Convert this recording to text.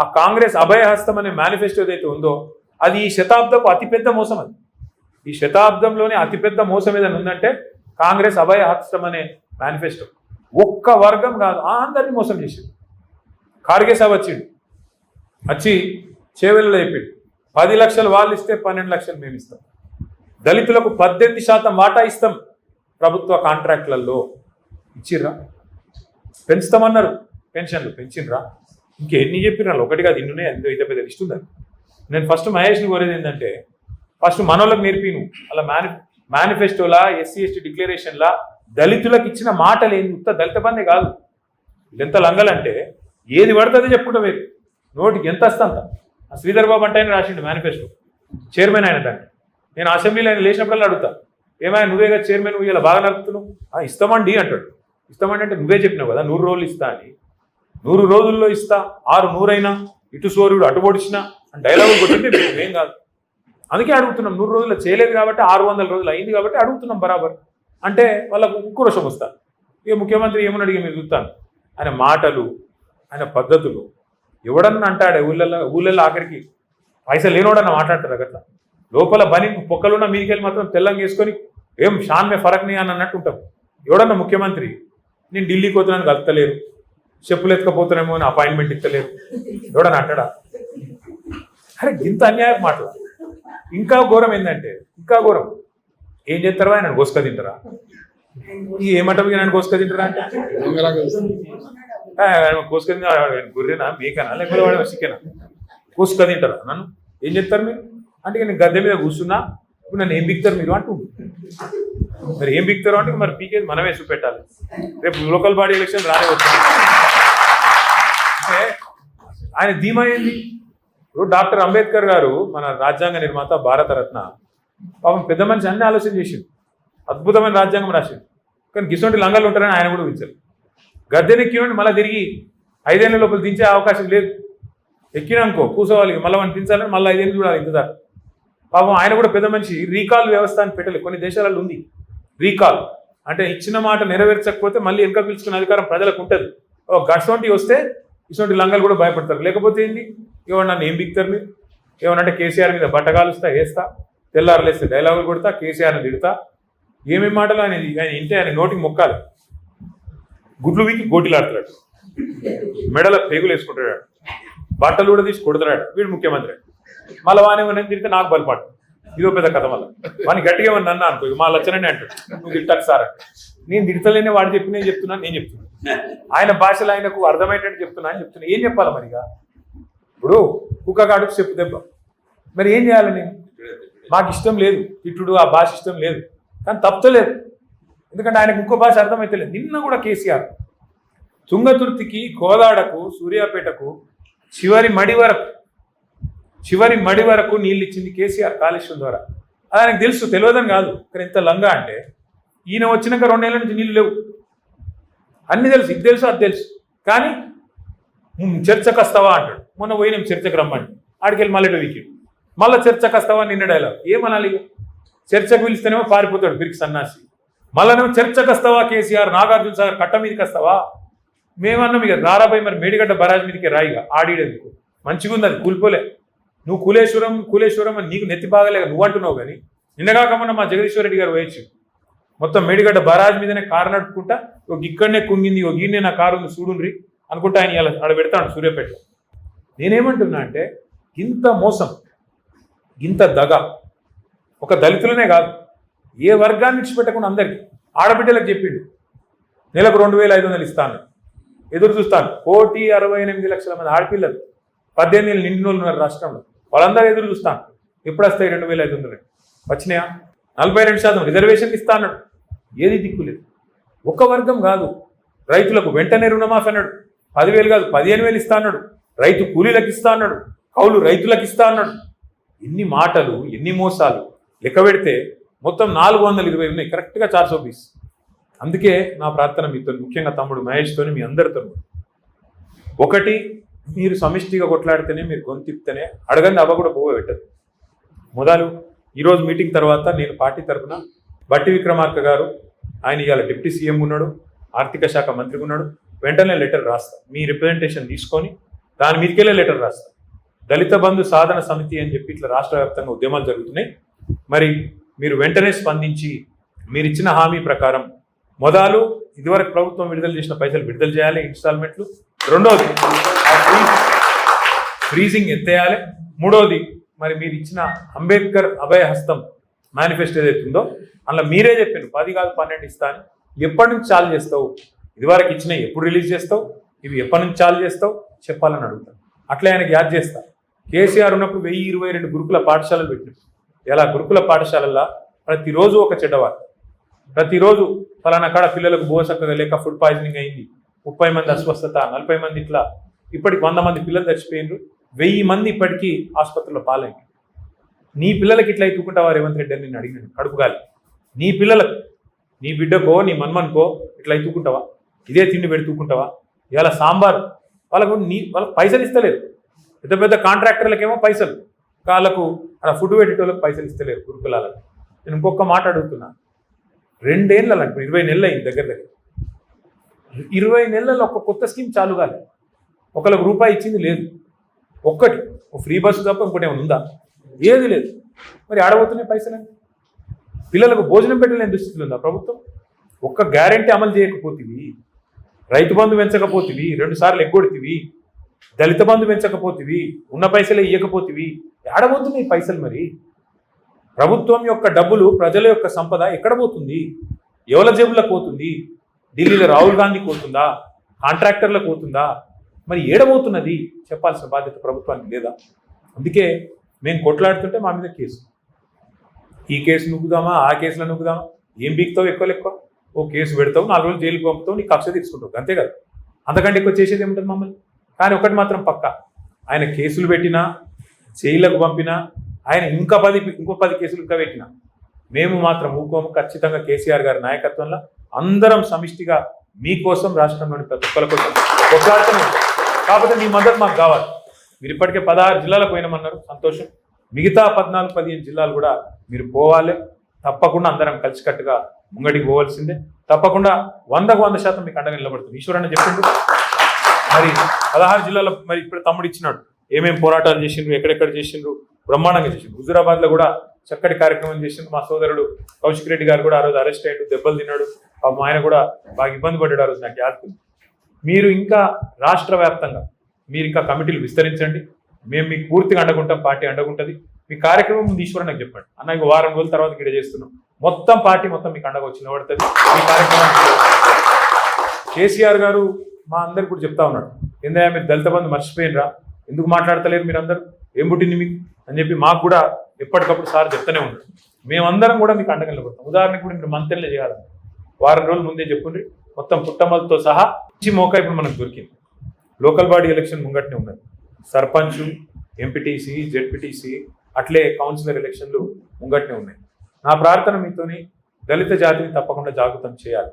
ఆ కాంగ్రెస్ అభయహస్తం అనే మేనిఫెస్టో ఏదైతే ఉందో అది ఈ శతాబ్దపు అతిపెద్ద మోసం అది. ఈ శతాబ్దంలోనే అతిపెద్ద మోసం ఏదైనా ఉందంటే కాంగ్రెస్ అభయహస్తం అనే మేనిఫెస్టో ఒక్క వర్గం కాదు ఆ అందరినీ మోసం చేసింది. ఖార్గే సాబ్ వచ్చిండు. వచ్చి చేవెళ్ళలో చెప్పిండు. పది లక్షలు వాళ్ళు ఇస్తే పన్నెండు లక్షలు మేము ఇస్తాం. దళితులకు పద్దెనిమిది శాతం వాటా ఇస్తాం ప్రభుత్వ కాంట్రాక్ట్లలో. ఇచ్చిర్రా? పెంచుతామన్నారు. పెన్షన్లు పెంచిండ్రా? ఇంకెన్ని చెప్పిన ఒకటి కాదు ఇన్నునే ఎంతో ఇంత పెద్ద లిస్ట్ ఉందని నేను ఫస్ట్ మహేష్ని కోరేది ఏంటంటే ఫస్ట్ మనోళ్ళకి నేర్పిను. అలా మేని మేనిఫెస్టోలా ఎస్సీ ఎస్టీ డిక్లరేషన్లా దళితులకు ఇచ్చిన మాటలు ఏంది? ఉత్త దళిత బందే కాదు. ఎంత లంగలంటే ఏది పడుతుందో చెప్పుకుంటా మీరు నోటికి ఎంత వస్తా అంత. ఆ శ్రీధర్ బాబు అంటే ఆయన రాసిండు మేనిఫెస్టో చైర్మన్ ఆయన దాన్ని. నేను అసెంబ్లీలో ఆయన లేచినప్పుడల్లా అడుగుతా. ఏమైనా నువ్వేగా చైర్మన్ ఇలా బాగా నడుపుతున్నావు? ఇస్తామండి అంటాడు. ఇస్తామండి అంటే నువ్వే చెప్పినావు కదా నూరు రోజులు ఇస్తా అని. నూరు రోజుల్లో ఇస్తా ఆరు నూరైనా ఇటు సూర్యుడు అటు అని డైలాగులు కొట్టింది ఏం కాదు. అందుకే అడుగుతున్నాం నూరు రోజుల్లో చేయలేదు కాబట్టి ఆరు వందల రోజులు అయింది కాబట్టి అడుగుతున్నాం బరాబర్. అంటే వాళ్ళకు ఉక్రోషం వస్తారు ఇక ముఖ్యమంత్రి ఏమని అడిగి మీరు చూస్తాను? ఆయన మాటలు ఆయన పద్ధతులు. ఎవడన్నా అంటాడే ఊళ్ళల్లో ఊళ్ళల్లో ఆఖరికి పైసలు లేనోడన్నా మాట్లాడతారు అక్కడ లోపల బని పొక్కలున్న మీదికెళ్ళి మాత్రం తెల్లంగా వేసుకొని ఏం షాన్మే ఫరక్ని అని అన్నట్టు ఉంటాం. ఎవడన్నా ముఖ్యమంత్రి నేను ఢిల్లీకి పోతున్నాను కలుతలేరు చెప్పులు ఎత్తుకపోతున్నామో అని అపాయింట్మెంట్ ఇస్తలేదు ఎవడన్నా అంటాడా? అరే ఇంత అన్యాయం మాటలు. ఇంకా ఘోరం ఏంటంటే ఇంకా ఘోరం. ఏం చేస్తారా ఆయన? కోసుక తింటారా? ఈ ఏమంటారు నన్ను కోసుక తింటారా అంటే? కోసుక గొర్రెనా? మేకనా? లేకపోతే వాడు చికెనా కోసుక తింటారా నన్ను? ఏం చెప్తారు మీరు? అంటే నేను గద్దె మీద కూర్చున్నా ఇప్పుడు నన్ను ఏం బిక్తారు మీరు అంటూ మరి ఏం బిక్తారు అంటే మరి పీకేది మనమే చూపెట్టాలి. రేపు లోకల్ బాడీ ఎలక్షన్ రానే వచ్చింది అంటే ఆయన ధీమా ఏంది ఇప్పుడు డాక్టర్ అంబేద్కర్ గారు మన రాజ్యాంగ నిర్మాత భారతరత్న పాపం పెద్ద మనిషి అన్ని ఆలోచన చేసిండు. అద్భుతమైన రాజ్యాంగం రాసిండు. కానీ గిసొంటి లంగాలు ఉంటారని ఆయన కూడా ఊహించారు. గద్దెనెక్కినండి మళ్ళీ తిరిగి ఐదేళ్ళ లోపల దించే అవకాశం లేదు. ఎక్కినానుకో కూర్చోవాలి మళ్ళీ మనం దించాలని మళ్ళీ ఐదేళ్ళు చూడాలి ఇంతదాకా పాపం ఆయన కూడా పెద్ద మనిషి రీకాల్ వ్యవస్థ అని పెట్టలేదు. కొన్ని దేశాలలో ఉంది. రీకాల్. అంటే ఇచ్చిన మాట నెరవేర్చకపోతే మళ్ళీ వెనక పిలుచుకునే అధికారం ప్రజలకు ఉంటుంది. ఓ గటువంటి వస్తే ఇటువంటి లంగాలు కూడా భయపడతారు. లేకపోతే ఏంటి? ఏమన్నా నన్ను ఏం బిక్తారు మీరు? అంటే కేసీఆర్ మీద బట్టగాలుస్తా వేస్తా తెల్లారులేస్తే డైలాగులు కొడతా కేసీఆర్ని తిడతా. ఏమేమి మాటలు ఆయన ఆయన ఇంటే ఆయన నోటికి మొక్కాలి. గుడ్లు వీకి గోటిలాడుతున్నాడు. మెడల పేగులు వేసుకుంటాడు బట్టలు కూడా తీసి కొడుతున్నాడు. వీడు ముఖ్యమంత్రి. మళ్ళీ వానేమో నేను తిరిగితే నాకు బలపాటు. ఇదో పెద్ద కథ మళ్ళీ. వాని గట్టిగా ఏమన్నా అన్నా అనుకో. మా లచ్చనని అంటాడు. నువ్వు తిట్టాక సార్ అంటే నేను తిడతలేనే వాడు చెప్పి చెప్తున్నాను నేను చెప్తున్నాను. ఆయన భాషలో ఆయనకు అర్థమయ్యేటట్టు చెప్తున్నా అని చెప్తున్నా. ఏం చెప్పాలి మరిగా? ఇప్పుడు కుక్క కాడుకు చెప్పు దెబ్బ. మరి ఏం చేయాలి నేను? మాకు ఇష్టం లేదు. తిట్టుడు ఆ భాష ఇష్టం లేదు. కానీ తప్పలేదు ఎందుకంటే ఆయనకు ఇంకో భాష అర్థమైతలేదు నిన్న కూడా కేసీఆర్ తుంగతుర్తికి కోదాడకు సూర్యాపేటకు చివరి మడి వరకు చివరి మడి వరకు నీళ్ళు ఇచ్చింది కేసీఆర్ కాళేశ్వరం ద్వారా. అది ఆయనకు తెలుసు తెలియదని కాదు. ఇక్కడ ఎంత లంగా అంటే ఈయన వచ్చినాక రెండేళ్ళ నుంచి నీళ్ళు లేవు. అన్ని తెలుసు ఇది తెలుసు అది తెలుసు. కానీ "ఉమ్, చర్చకు వస్తావా? అంటాడు. మొన్న పోయినాం చర్చకు రమ్మని ఆడికెళ్ళి మళ్ళీ వీకెండ్ మళ్ళీ చర్చకు వస్తావా నిన్న డైలాగ్ ఏమనాలి చర్చకు పిలిస్తేనేమో పారిపోతాడు బిరికి సన్నాసి. మళ్ళనేమో చర్చకు వస్తావా కేసీఆర్ నాగార్జున సాగర్ కట్ట మీదకి వస్తావా? మేమన్నాం ఇక రారాబాయి మరి మేడిగడ్డ బరాజ్ మీదకి రాయిగా ఆడిడేందుకు? మంచిగా ఉంది అది కూలిపోలే. నువ్వు కులేశ్వరం కులేశ్వరం అని నీకు నెత్తి బాగలేక నువ్వు అంటున్నావు కానీ నిన్నగాకమన్నా మా జగదీశ్వర రెడ్డి గారు వేయచ్చు మొత్తం మేడిగడ్డ బరాజ్ మీదనే కారు నడుపుకుంటా ఒక ఇక్కడనే కుంగింది ఒక ఈయనే నా కారు ఉంది చూడుండ్రి అనుకుంటా ఆయన ఇలా ఆడ పెడతాడు సూర్యాపేట. నేనేమంటున్నా అంటే ఇంత మోసం ఇంత దగ ఒక దళితులనే కాదు ఏ వర్గాన్ని విడిచిపెట్టకుండా అందరికీ ఆడబిడ్డలకు చెప్పిండు. నెలకు రెండు వేల ఐదు వందలు ఇస్తాను. ఎదురు చూస్తాను కోటి అరవై ఎనిమిది లక్షల మంది ఆడపిల్లలు పద్దెనిమిది ఏళ్ళు నిండిన ఉన్నారు రాష్ట్రంలో. వాళ్ళందరూ ఎదురు చూస్తాను. ఎప్పుడు వస్తాయి రెండు వేల ఐదు వందలు? వచ్చినాయా? నలభై రెండు శాతం రిజర్వేషన్ ఇస్తా అన్నాడు. ఏది దిక్కులేదు ఒక వర్గం కాదు. రైతులకు వెంటనే రుణమాఫీ అన్నాడు. పదివేలు కాదు పదిహేను వేలు ఇస్తా అన్నాడు. రైతు కూలీలకు ఇస్తా అన్నాడు. కౌలు రైతులకు ఇస్తా అన్నాడు. ఎన్ని మాటలు ఎన్ని మోసాలు లెక్క పెడితే మొత్తం నాలుగు వందల ఇరవై ఉన్నాయి. కరెక్ట్గా చార్ పీస్ అందుకే నా ప్రార్థన మీతో ముఖ్యంగా తమ్ముడు మహేష్తోని మీ అందరితో. ఒకటి మీరు సమిష్టిగా కొట్లాడితేనే మీరు గొంతిప్తేనే అడగండి అవ్వ కూడా పోవ పెట్టదు. మొదలు ఈరోజు మీటింగ్ తర్వాత నేను పార్టీ తరఫున బట్టి విక్రమార్క గారు ఆయన ఇవాళ డిప్యూటీ సీఎం ఉన్నాడు ఆర్థిక శాఖ మంత్రి ఉన్నాడు. వెంటనే లెటర్ రాస్తా. మీ రిప్రజెంటేషన్ తీసుకొని దాని మీదకెళ్ళే లెటర్ రాస్తా. దళిత బంధు సాధన సమితి అని చెప్పి ఇట్లా రాష్ట్ర వ్యాప్తంగా ఉద్యమాలు జరుగుతున్నాయి. మరి మీరు వెంటనే స్పందించి మీరు ఇచ్చిన హామీ ప్రకారం మొదలు ఇదివరకు ప్రభుత్వం విడుదల చేసిన పైసలు విడుదల చేయాలి ఇన్స్టాల్మెంట్లు. రెండవది ఫ్రీజింగ్ ఎత్తేయాలి. మూడవది మరి మీరు ఇచ్చిన అంబేద్కర్ అభయ హస్తం మేనిఫెస్టో ఏదైతుందో అందులో మీరే చెప్పారు పది కాదు పన్నెండు ఇస్తాను ఎప్పటి నుంచి చాలు చేస్తావు? ఇదివరకు ఇచ్చిన ఎప్పుడు రిలీజ్ చేస్తావు? ఇవి ఎప్పటి నుంచి చాలు చేస్తావు? చెప్పాలని అడుగుతాను. అట్లా ఆయనకి యాద్ చేస్తాను కేసీఆర్ ఉన్నప్పుడు వెయ్యి ఇరవై రెండు గురుకుల పాఠశాలలు పెట్టినారు ఎలా? గురుకుల పాఠశాలల్లో ప్రతిరోజు ఒక చెడ్డవారు ప్రతిరోజు ఫలానా కాడ పిల్లలకు బోసక్కగా లేక ఫుడ్ పాయిజనింగ్ అయింది. ముప్పై మంది అస్వస్థత నలభై మంది ఇట్లా. ఇప్పటికి వంద మంది పిల్లలు చచ్చిపోయినారు. వెయ్యి మంది ఇప్పటికీ ఆసుపత్రిలో పాలైంది. నీ పిల్లలకి ఇట్లా ఎత్తుకుంటావా రేవంత్ రెడ్డి అని నేను అడిగినాను. కడుపుగాలి నీ పిల్లలకు నీ బిడ్డకో నీ మన్మన్కో ఇట్లా ఎత్తుకుంటావా? ఇదే తిండి పెడుతుకుంటావా ఇవాళ సాంబార్. వాళ్ళకు నీ వాళ్ళకి పైసలు ఇస్తలేరు. పెద్ద పెద్ద కాంట్రాక్టర్లకేమో పైసలు. వాళ్ళకు అలా ఫుడ్ పెట్టేటోళ్ళకి పైసలు ఇస్తలేరు గురుకులాలకు. నేను ఇంకొక మాట అడుగుతున్నా. రెండేళ్ళ ఇప్పుడు ఇరవై నెలలు అయింది దగ్గర దగ్గర. ఇరవై నెలల్లో ఒక కొత్త స్కీమ్ చాలు కాలేదు ఒకళ్ళకు రూపాయి ఇచ్చింది లేదు. ఒక్కటి. ఒక ఫ్రీ బస్సు తప్ప ఇంకోటి ఏమైనా ఉందా? ఏది లేదు. మరి ఆడబోతున్నాయి పైసలని పిల్లలకు భోజనం పెట్టలేని దుస్థితులు ఉందా ప్రభుత్వం? ఒక్క గ్యారెంటీ అమలు చేయకపోతివి. రైతు బంధు పెంచకపోతుంది రెండు సార్లు ఎగ్గొడితివి. దళిత బంధు పెంచకపోతివి. ఉన్న పైసలే ఇవ్వకపోతివి ఆడబోతున్నాయి పైసలు మరి? ప్రభుత్వం యొక్క డబ్బులు ప్రజల యొక్క సంపద ఎక్కడ పోతుంది? ఎవల జేబులకు పోతుంది? ఢిల్లీలో రాహుల్ గాంధీ పోతుందా? కాంట్రాక్టర్లకు పోతుందా? మరి ఏడబోతున్నది చెప్పాల్సిన బాధ్యత ప్రభుత్వానికి లేదా? అందుకే మేము కొట్లాడుతుంటే మా మీద కేసు. ఈ కేసు నువ్వుదామా? ఆ కేసులో నొక్కుదామా ఏం బీక్తావు ఎక్కువ ఎక్కువ ఓ కేసు పెడతావు నాలుగు రోజులు జైలుకి పంపుతావు నీకు కక్ష తీసుకుంటావు. అంతే కదా? అంతకంటే ఎక్కువ చేసేది ఏముంటుంది మమ్మల్ని? కానీ ఒకటి మాత్రం పక్క. ఆయన కేసులు పెట్టినా జైళ్ళకు పంపినా ఆయన ఇంకా పది ఇంకో పది కేసులు ఇంకా పెట్టినా మేము మాత్రం ఊకోము. ఖచ్చితంగా కేసీఆర్ గారి నాయకత్వంలో అందరం సమిష్టిగా మీకోసం రాష్ట్రంలోని ప్రతి ఒక్కరి కోసం కొట్లాడుతూనే కాకపోతే మీ మద్దతు మాకు కావాలి. మీరు ఇప్పటికే పదహారు జిల్లాలకు పోయినామన్నారు. సంతోషం. మిగతా పద్నాలుగు పదిహేను జిల్లాలు కూడా మీరు పోవాలి. తప్పకుండా అందరం కలిసికట్టుగా ముంగడికి పోవాల్సిందే. తప్పకుండా వందకు వంద శాతం మీకు అండగా నిలబడుతుంది. ఈశ్వరన్న చెప్పిండు. మరి పదహారు జిల్లాలో మరి ఇప్పుడు తమ్ముడు ఇచ్చినాడు. ఏమేమి పోరాటాలు చేసిండ్రు ఎక్కడెక్కడ చేసిండ్రు బ్రహ్మాండంగా చేసిండ్రు. హుజురాబాద్లో కూడా చక్కటి కార్యక్రమం చేసిండు మా సోదరుడు కౌశిక్ రెడ్డి గారు కూడా ఆ రోజు అరెస్ట్ అయ్యాడు దెబ్బలు తిన్నాడు. మా ఆయన కూడా బాగా ఇబ్బంది పడ్డాడు ఆ రోజు నాకు యాద్ మీరు ఇంకా రాష్ట్ర వ్యాప్తంగా మీరు ఇంకా కమిటీలు విస్తరించండి. మేము మీకు పూర్తిగా అండగుంటాం పార్టీ అండగుంటది. మీ కార్యక్రమం ముందు ఈశ్వరన్ నాకు చెప్పండి. అన్న ఇంకో వారం రోజుల తర్వాత ఇక్కడ చేస్తున్నాం. మొత్తం పార్టీ మొత్తం మీకు అండగా వచ్చిన పడుతుంది మీ కార్యక్రమం కేసీఆర్ గారు మా అందరికి కూడా చెప్తా ఉన్నాడు. ఎందుకంటే మీరు దళిత బంధు మర్చిపోయినరా? ఎందుకు మాట్లాడతలేరు మీరందరూ? ఏం పుట్టింది మీకు? అని చెప్పి మాకు కూడా ఎప్పటికప్పుడు సార్ చెప్తూనే ఉన్నాడు మేమందరం కూడా మీకు అండగా నిలబడతాం. ఉదాహరణకు కూడా మీరు మంత్రులు చేయాలని వారం రోజుల ముందే చెప్పుండ్రి. మొత్తం పుట్టమలతో సహా మంచి మోకా ఇప్పుడు మనకు దొరికింది. లోకల్ బాడీ ఎలక్షన్ ముంగట్నే ఉన్నది. సర్పంచ్ ఎంపీటీసీ జెడ్పీటీసీ అట్లే కౌన్సిలర్ ఎలక్షన్లు ముంగట్నే ఉన్నాయి. నా ప్రార్థన మీతోని దళిత జాతిని తప్పకుండా జాగృతం చేయాలి.